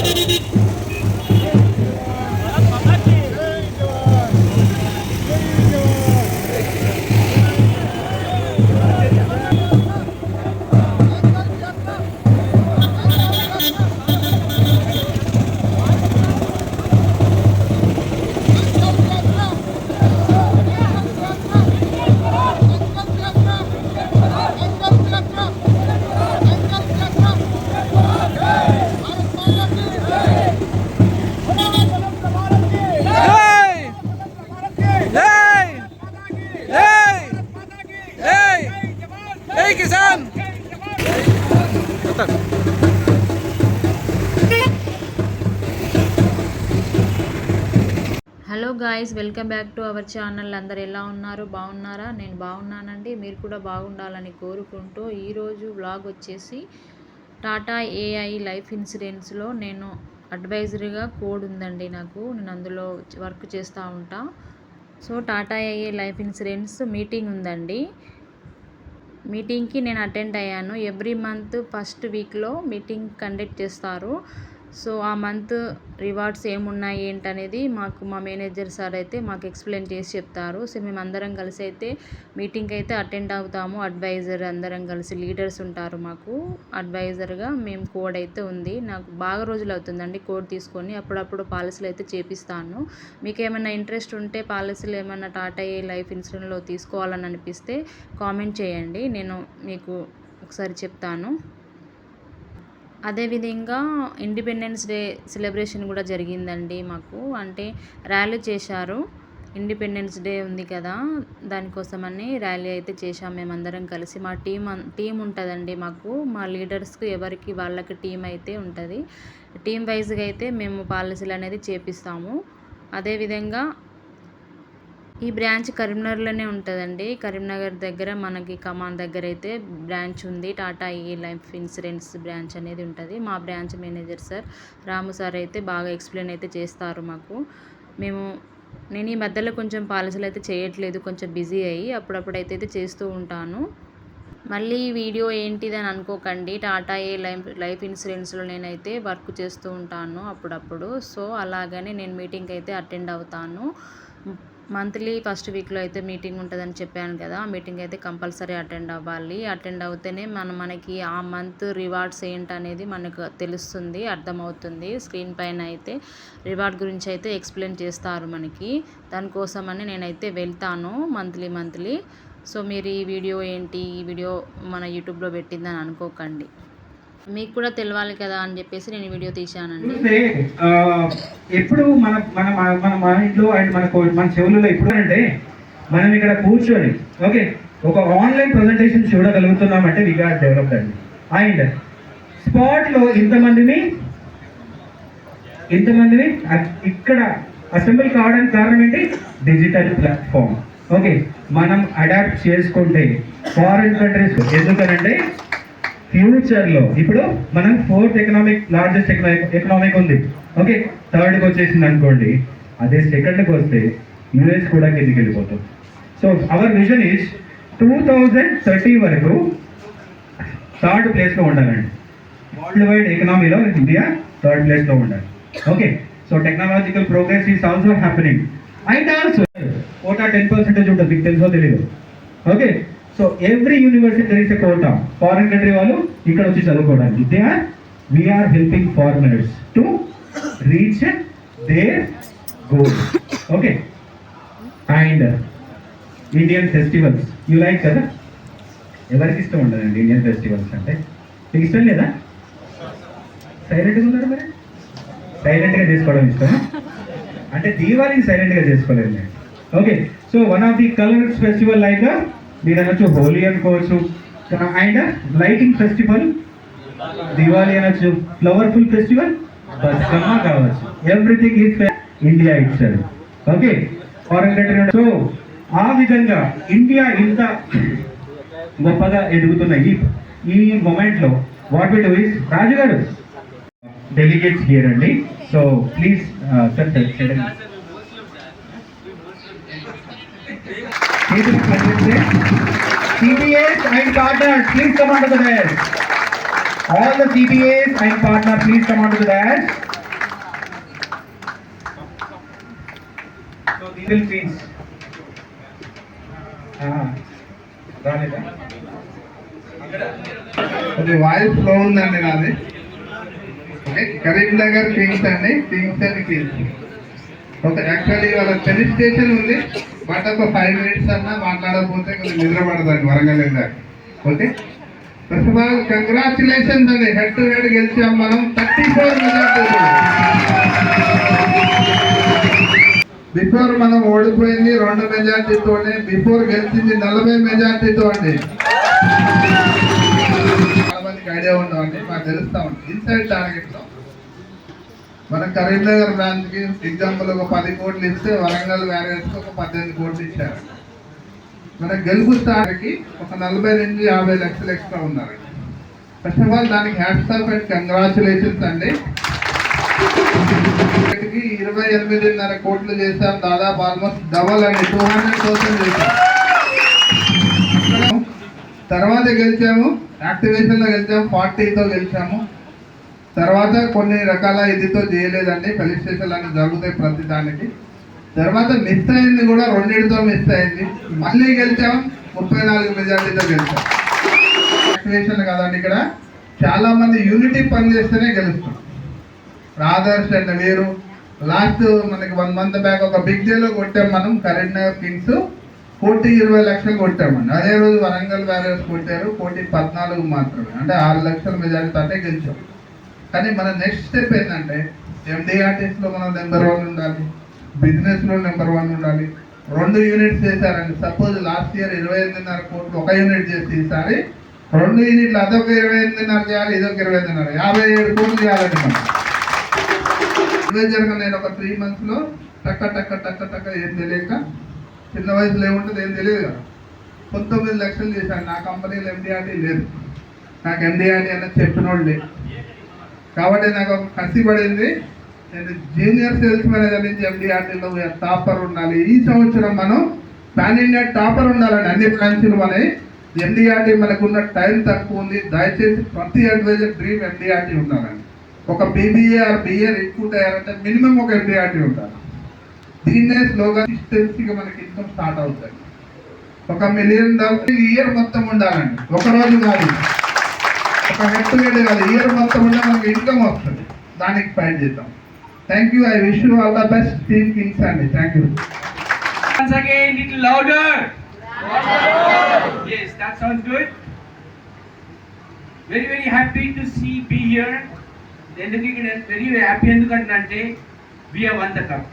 Thank you. Hello guys welcome back to our channel. అందరు ఎలా ఉన్నారు? బాగున్నారా? నేను బాగున్నానండి. మీరు కూడా బాగుండాలని కోరుకుంటూ ఈరోజు వ్లాగ్ వచ్చేసి టాటా ఏఐ లైఫ్ ఇన్సూరెన్స్లో నేను అడ్వైజరీగా కోడ్ ఉందండి నాకు. నేను అందులో వర్క్ చేస్తూ ఉంటా. So Tata AI life insurance meeting ఉందండి. మీటింగ్కి నేను అటెండ్ అయ్యాను. ఎవ్రీ మంత్ ఫస్ట్ వీక్లో మీటింగ్ కండక్ట్ చేస్తారు. సో ఆ మంత్ రివార్డ్స్ ఏమున్నాయి ఏంటనేది మాకు మా మేనేజర్ సార్ అయితే మాకు ఎక్స్ప్లెయిన్ చేసి చెప్తారు. సో మేము అందరం కలిసి అయితే మీటింగ్కి అయితే అటెండ్ అవుతాము. అడ్వైజర్ అందరం కలిసి లీడర్స్ ఉంటారు మాకు. అడ్వైజర్గా మేము కోడ్ అయితే ఉంది. నాకు బాగా రోజులు అవుతుందండి కోడ్ తీసుకొని అప్పుడప్పుడు పాలసీలు అయితే చేపిస్తాను. మీకు ఏమైనా ఇంట్రెస్ట్ ఉంటే పాలసీలు ఏమైనా టాటా ఏ లైఫ్ ఇన్సూరెన్స్లో తీసుకోవాలని అనిపిస్తే కామెంట్ చేయండి. నేను మీకు ఒకసారి చెప్తాను. అదేవిధంగా ఇండిపెండెన్స్ డే సెలబ్రేషన్ కూడా జరిగిందండి మాకు. అంటే ర్యాలీ చేశారు. ఇండిపెండెన్స్ డే ఉంది కదా దానికోసమని ర్యాలీ అయితే చేశాం మేమందరం కలిసి. మా టీం టీం ఉంటుందండి మాకు. మా లీడర్స్కి ఎవరికి వాళ్ళకి టీం అయితే ఉంటుంది. టీం వైజ్గా అయితే మేము పాలసీలు అనేది చేపిస్తాము అదేవిధంగా ఈ బ్రాంచ్ కరీంనగర్లోనే ఉంటుందండి. కరీంనగర్ దగ్గర మనకి కమాన్ దగ్గర అయితే బ్రాంచ్ ఉంది. టాటా ఈ లైఫ్ ఇన్సూరెన్స్ బ్రాంచ్ అనేది ఉంటుంది. మా branch manager sir Ramu sir అయితే బాగా ఎక్స్ప్లెయిన్ అయితే చేస్తారు మాకు. మేము నేను ఈ మధ్యలో కొంచెం పాలసీలు అయితే చేయట్లేదు. కొంచెం బిజీ అయ్యి అప్పుడప్పుడు అయితే చేస్తూ ఉంటాను. మళ్ళీ ఈ వీడియో ఏంటిదని అనుకోకండి. టాటా ఏ లైఫ్ లైఫ్ ఇన్సూరెన్స్లో నేనైతే వర్క్ చేస్తూ ఉంటాను అప్పుడప్పుడు. సో అలాగనే నేను మీటింగ్కి అయితే అటెండ్ అవుతాను. మంత్లీ ఫస్ట్ వీక్లో అయితే మీటింగ్ ఉంటుందని చెప్పాను కదా ఆ మీటింగ్ అయితే కంపల్సరీ అటెండ్ అవ్వాలి. అటెండ్ అవుతేనే మన మనకి ఆ మంత్ రివార్డ్స్ ఏంటనేది మనకు తెలుస్తుంది అర్థమవుతుంది. స్క్రీన్ పైన అయితే రివార్డ్ గురించి అయితే ఎక్స్ప్లెయిన్ చేస్తారు మనకి. దానికోసమని నేనైతే వెళ్తాను మంత్లీ మంత్లీ. సో మీరు ఈ వీడియో ఏంటి? ఈ వీడియో మన యూట్యూబ్లో పెట్టిందని అనుకోకండి. మీకు కూడా తెలియాలి కదా అని చెప్పేసి నేను వీడియో తీశానండి. ఎప్పుడు మన మన మన- మన ఇంట్లో అండ్ మన మన చెవులలో ఎప్పుడు అంటే మనం ఇక్కడ కూర్చొని ఓకే ఒక ఆన్లైన్ ప్రజెంటేషన్ చూడగలుగుతున్నామంటే విగార్ డెవలప్డ్ అండి. అండ్ స్పాట్లో ఇంతమందిని ఇంతమందిని ఇక్కడ అసెంబ్లీ కావడానికి కారణం ఏంటి? Digital platform. ఓకే మనం అడాప్ట్ చేసుకుంటే ఫారిన్ కంట్రీస్ ఎందుకనంటే ఫ్యూచర్లో. ఇప్పుడు మనం ఫోర్త్ ఎకనామిక్ లార్జెస్ట్ ఎకనామిక్ ఉంది. ఓకే థర్డ్కి వచ్చేసింది అనుకోండి. అదే సెకండ్కి వస్తే యుఎస్ కూడా కిందికి వెళ్ళిపోతాం so our vision is two thousand thirty వరకు థర్డ్ ప్లేస్లో ఉండాలండి. వరల్డ్ వైడ్ ఎకనామీలో ఇండియా థర్డ్ ప్లేస్లో ఉండాలి. Okay so technological progress is also happening and also quota ten percentage ఉంటుంది. మీకు తెలుసో తెలియదు okay so every university there is a quota foreign country వాళ్ళు ఇక్కడ వచ్చి చదువుకోవడానికి. They are we're helping foreigners to reach their goal okay and Indian festivals you like కదా? ఎవరికి ఇష్టం ఉండదండి ఇండియన్ ఫెస్టివల్స్ అంటే? మీకు ఇష్టం లేదా? సైలెంట్గా ఉన్నారు మరి? సైలెంట్గా చేసుకోవడం ఇష్టం అంటే దీవాళిని సైలెంట్గా చేసుకోలేదు okay so one of the colours festival like దీని అనొచ్చు హోలీ అనుకోవచ్చు. అండ్ లైటింగ్ ఫెస్టివల్ దివాళీ అనొచ్చు ఫ్లవర్ఫుల్ ఫెస్టివల్ బతుకమ్మ కావచ్చు. ఎవ్రీథింగ్ ఈజ్ ఇండియా ఇచ్చారు ఓకే ఫారెన్ కంట్రీ సో ఆ విధంగా ఇండియా ఇంత గొప్పగా ఎదుగుతున్న ఈ ఈ మొమెంట్లో what we do is Raju garu delegates here అండి so please CBS and partners, please come on to the dais. All the CPAs and partner, please come on to the dais. So these will please. Ah, రాలేదా? అది voice flow ఉందండి నాది okay Karimnagar kings అండి kings and Kings okay actually వాళ్ళ టెలిస్ station ఉంది. But ఒక five minutes అన్నా మాట్లాడకపోతే కొంచెం నిద్రపడదండి వరంగల్ వెళ్ళాక. Okay? First of all congratulations అండి. హెడ్ టు హెడ్ గెలిచాం మనం. థర్టీ ఫోర్ బిఫోర్ మనం ఓడిపోయింది రెండు మెజార్టీతోనే బిఫోర్ గెలిచింది నలభై మెజార్టీతో అండి. చాలా మందికి ఐడియా ఉండవండి మాకు తెలుస్తా ఉంది. ఇన్సైడ్ టార్గెట్లో మన కరీంనగర్ బ్రాంచ్కి ఎగ్జాంపుల్ ఒక పది కోట్లు ఇస్తే వరంగల్ వ్యారియర్స్ ఒక పద్దెనిమిది కోట్లు ఇచ్చారు. మన గెలుపు స్థాయికి ఒక నలభై నుంచి యాభై లక్షలు ఎక్స్ట్రా ఉన్నారు. ఫస్ట్ ఆఫ్ ఆల్ దానికి హ్యాట్స్ ఆఫ్ అండ్ కంగ్రాచులేషన్స్ అండి. ఇరవై ఎనిమిదిన్నర కోట్లు చేశాం దాదాపు ఆల్మోస్ట్ డబల్ అండి టూ హండ్రెడ్ పర్సెంట్ చేశాం తర్వాత గెలిచాము యాక్టివేషన్లో గెలిచాము ఫార్టీతో గెలిచాము. తర్వాత కొన్ని రకాల ఇదితో చేయలేదండి. ఫెలిస్టేషన్ అన్నీ జరుగుతాయి ప్రతి దానికి. తర్వాత మిస్ అయింది కూడా రెండింటితో మిస్ అయింది. మళ్ళీ గెలిచాం. ముప్పై నాలుగు మెజార్టీతో గెలిచాం. యాక్టివేషన్ కదండి ఇక్కడ. చాలా మంది యూనిటీ పని చేస్తేనే గెలుస్తాం. ఆదర్శ్ అండ్ వేరు. లాస్ట్ మనకి వన్ మంత్ బ్యాక్ ఒక బిగ్ డేలో కొట్టాం మనం. కరీంనగర్ కింగ్స్ కోటి ఇరవై లక్షలు కొట్టామండి అదే రోజు వరంగల్ వారియర్స్ కొట్టారు. కోటి పద్నాలుగు మాత్రమే. అంటే ఆరు లక్షల మెజారిటీ అంటే గెలిచాం. కానీ మన నెక్స్ట్ స్టెప్ ఏంటంటే ఎండిఆర్టీస్ మనం నెంబర్ వన్ ఉండాలి బిజినెస్లో నెంబర్ వన్ ఉండాలి. రెండు యూనిట్స్ చేశారండి. సపోజ్ లాస్ట్ ఇయర్ ఇరవై ఎనిమిదిన్నర కోట్లు ఒక యూనిట్ చేసి ఈసారి రెండు యూనిట్లు అదొక ఇరవై ఎనిమిదిన్నర చేయాలి ఇదొక ఇరవై ఎనిమిదిన్నర. యాభై ఏడు కోట్లు చేయాలండి మనం. అడ్వెంచర్గా నేను ఒక త్రీ మంత్స్లో టక్క టక్క టక్క టక్క ఏం తెలియక చిన్న వయసులో ఏముంటుంది ఏం తెలియదు కదా. పంతొమ్మిది లక్షలు చేశాను. నా కంపెనీలో ఎండిఆర్టీ లేదు. నాకు ఎండిఆర్టీ అనేది చెప్పినోళ్ళు లేదు కాబట్టి నాకు ఒక కసి పడింది. నేను జూనియర్ సేల్స్ మేనేజర్ నుంచి ఎండిఆర్టీలో టాపర్ ఉండాలి. ఈ సంవత్సరం మనం పాన్ ఇండియా టాపర్ ఉండాలండి అన్ని బ్రాంచ్లు మనవి ఎండిఆర్టీ మనకున్న టైం తక్కువ ఉంది. దయచేసి ప్రతి అడ్వైజర్ డ్రీమ్ ఎండిఆర్టీ ఉండాలండి ఒక బీబీఏ ఆర్ బిఏ రిక్రూట్ అయ్యారంటే మినిమం ఒక ఎండిఆర్టీ ఉండాలి. దీన్నే స్లోగా డిస్టెన్స్గా మనకి ఇన్కమ్ స్టార్ట్ అవుతుంది ఒక మిలియన్ డాలర్ ఇయర్ మొత్తం ఉండాలండి. ఒక రోజు కాదు. ఒక హెడ్ టు హెడ్ కాదు ఇయర్ మొత్తం ఉంటే మనకి ఇన్కమ్ వస్తుంది దానికి ఫైట్ చేద్దాం thank you I wish you all the best team kings అండి thank you Once again, little louder. Yes, that sounds good. Very, very happy to see, be here. ఎందుకు ఇక్కడ వెరీ హ్యాపీ ఎందుకంటే we have won the cup.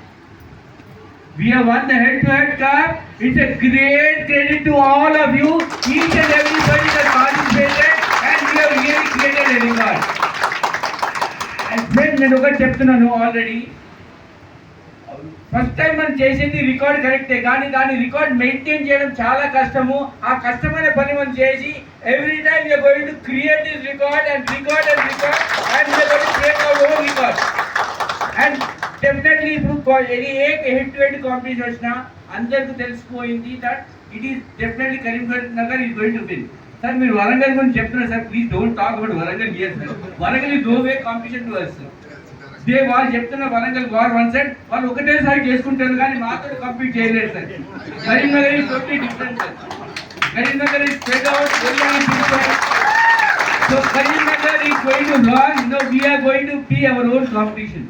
We have won the head-to-head cup. It's a great credit to all of you, each and everybody that really నేను ఒకటి చెప్తున్నాను already first time మనం చేసింది record కరెక్టే కానీ దాని రికార్డ్ మెయింటైన్ చేయడం చాలా కష్టము. ఆ కష్టమైన పని మనం చేసి every time you going to create this record and record and record and you going to create our own record and definitely ఇప్పుడు a head to head competition వచ్చినా అందరికీ తెలిసిపోయింది that it is definitely Karimnagar Nagar is going to win sir మీరు వరంగల్ గురించి చెప్తున్నారు sir please don't talk about Warangal. Year sir Warangal is no way competition to us they వాళ్ళు చెప్తున్న Warangal war one side వాళ్ళు ఒకటేసారి చేసుకుంటారు కానీ మాతో కంప్లీట్ చేయలేరు sir Karimnagar is totally different sir Karimnagar is spread out so Karimnagar is going to launch no we're going to be our own competition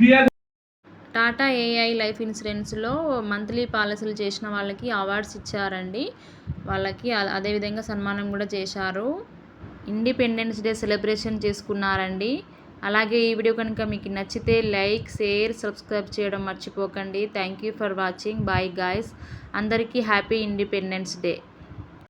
we're Tata AI life ఇన్సూరెన్స్లో monthly పాలసీలు చేసిన వాళ్ళకి అవార్డ్స్ ఇచ్చారండి. వాళ్ళకి అదేవిధంగా సన్మానం కూడా చేశారు. ఇండిపెండెన్స్ డే సెలబ్రేషన్ చేసుకున్నారండి. అలాగే ఈ వీడియో కనుక మీకు నచ్చితే లైక్ షేర్ సబ్స్క్రైబ్ చేయడం మర్చిపోకండి. Thank you for watching. Bye guys. అందరికీ హ్యాపీ ఇండిపెండెన్స్ డే.